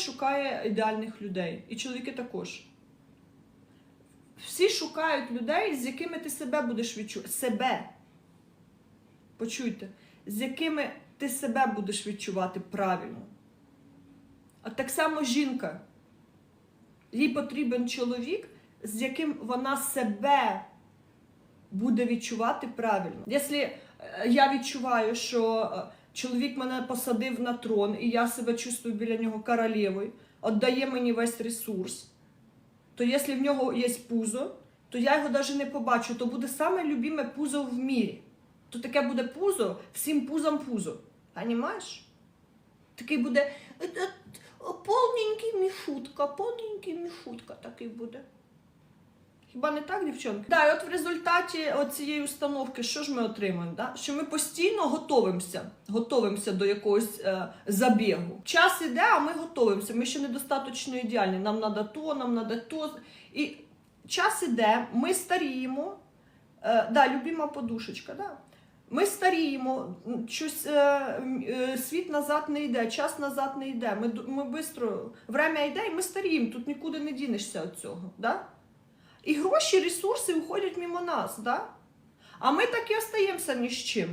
шукає ідеальних людей, і чоловіки також. Всі шукають людей, з якими ти себе будеш відчувати. Себе. Почуйте, з якими ти себе будеш відчувати правильно. А так само жінка. Їй потрібен чоловік, з яким вона себе буде відчувати правильно. Якщо е, я відчуваю, що е, чоловік мене посадив на трон, і я себе чувствую біля нього королевою, віддає мені весь ресурс, то якщо в нього є пузо, то я його навіть не побачу. То буде саме любиме пузо в мірі. То таке буде пузо, всім пузом пузо. Понімаєш? Такий буде е, е, повненький мішутка, повненький мішутка такий буде. Хіба не так, дівчонки? Да, от в результаті цієї установки, що ж ми отримуємо? Да? Що ми постійно готовимося, готовимося до якогось е, забігу. Час іде, а ми готовимося. Ми ще недостатньо ідеальні. Нам треба то, нам треба то. І час іде, ми старіємо. Е, да, любима подушечка, да. Ми старіємо, щось е, е, світ назад не йде, час назад не йде. Ми, ми бистро, время йде, і ми старіємо, тут нікуди не дінешся від цього. Да? І гроші, ресурси уходять мимо нас, да? а ми так і остаємося ні з чим.